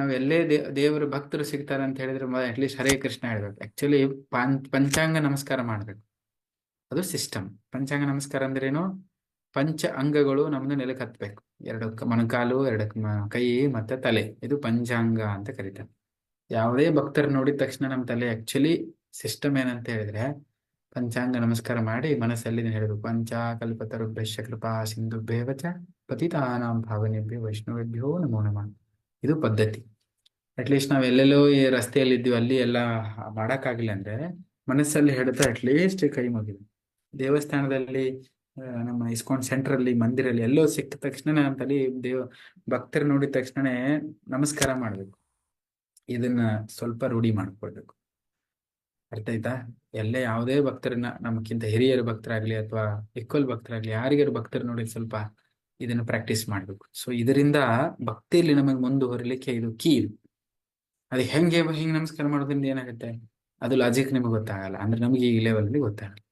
ನಾವ್ ಎಲ್ಲೇ ದೇ, ದೇವರು ಭಕ್ತರು ಸಿಗ್ತಾರೆ ಅಂತ ಹೇಳಿದ್ರೆ ಅಟ್ಲೀಸ್ಟ್ ಹರೇ ಕೃಷ್ಣ ಹೇಳ್ಬೇಕು. ಆಕ್ಚುಲಿ ಪಂಚಾಂಗ ನಮಸ್ಕಾರ ಮಾಡ್ಬೇಕು. ಅದು ಸಿಸ್ಟಮ್ ಪಂಚಾಂಗ ನಮಸ್ಕಾರ ಅಂದ್ರೇನು ಪಂಚ ಅಂಗಗಳು ನಮ್ದು ನೆಲಕ್ಕೆ ಹತ್ಬೇಕು. ಎರಡು ಮೊಣಕಾಲು, ಎರಡು ಕೈ ಮತ್ತೆ ತಲೆ. ಇದು ಪಂಚಾಂಗ ಅಂತ ಕರೀತಾರೆ. ಯಾವುದೇ ಭಕ್ತರು ನೋಡಿದ ತಕ್ಷಣ ನಮ್ಮ ತಲೆ ಆಕ್ಚುಲಿ ಸಿಸ್ಟಮ್ ಏನಂತ ಹೇಳಿದ್ರೆ ಪಂಚಾಂಗ ನಮಸ್ಕಾರ ಮಾಡಿ ಮನಸ್ಸಲ್ಲಿ ಹೇಳಬೇಕು. ಪಂಚಾಕಲ್ಪತರುಭ್ಯಶ್ಚ ಕೃಪಾ ಸಿಂಧು ಭೇವಚ ಪತಿತಾನಾಂ ಭಾವನೆಭ್ಯ ವೈಷ್ಣವೇಭ್ಯೋ ನಮೋ ನಮಃ. ಇದು ಪದ್ಧತಿ. ಅಟ್ಲೀಸ್ಟ್ ನಾವ್ ಎಲ್ಲೆಲ್ಲೋ ಈ ರಸ್ತೆಯಲ್ಲಿ ಇದ್ದೀವಿ ಅಲ್ಲಿ ಎಲ್ಲ ಮಾಡಕ್ಕಾಗಿಲ್ಲ ಅಂದ್ರೆ ಮನಸ್ಸಲ್ಲಿ ಹೇಳ್ತಾ ಅಟ್ಲೀಸ್ಟ್ ಕೈ ಮುಗಿದ್ವಿ ದೇವಸ್ಥಾನದಲ್ಲಿ ನಮ್ಮ ಇಸ್ಕಾನ್ ಸೆಂಟರ್ ಅಲ್ಲಿ ಮಂದಿರಲ್ಲಿ ಎಲ್ಲೋ ಸಿಕ್ಕ ತಕ್ಷಣ ತಲೆ ದೇವ, ಭಕ್ತರು ನೋಡಿದ ತಕ್ಷಣ ನಮಸ್ಕಾರ ಮಾಡ್ಬೇಕು. ಇದನ್ನ ಸ್ವಲ್ಪ ರೂಢಿ ಮಾಡ್ಕೊಳ್ಬೇಕು. ಅರ್ಥ ಆಯ್ತಾ? ಎಲ್ಲೇ ಯಾವುದೇ ಭಕ್ತರನ್ನ ನಮಗಿಂತ ಹಿರಿಯರ ಭಕ್ತರಾಗ್ಲಿ ಅಥವಾ ಇಕ್ವಲ್ ಭಕ್ತರಾಗ್ಲಿ, ಯಾರಿಗಾರು ಭಕ್ತರು ನೋಡಿ ಸ್ವಲ್ಪ ಇದನ್ನ ಪ್ರಾಕ್ಟೀಸ್ ಮಾಡ್ಬೇಕು. ಸೊ ಇದರಿಂದ ಭಕ್ತಿಯಲ್ಲಿ ನಮಗೆ ಮುಂದುವರಿಲಿಕ್ಕೆ ಇದು ಕೀ ಅದು ಹೆಂಗೆ ಹೆಂಗೆ ನಮಸ್ಕಾರ ಮಾಡೋದ್ರಿಂದ ಏನಾಗುತ್ತೆ? ಅದು ಲಾಜಿಕ್ ನಿಮಗೆ ಗೊತ್ತಾಗಲ್ಲ. ಅಂದ್ರೆ ನಮಗೆ ಈ ಲೆವೆಲ್ ಅಲ್ಲಿ ಗೊತ್ತಾಗಲ್ಲ.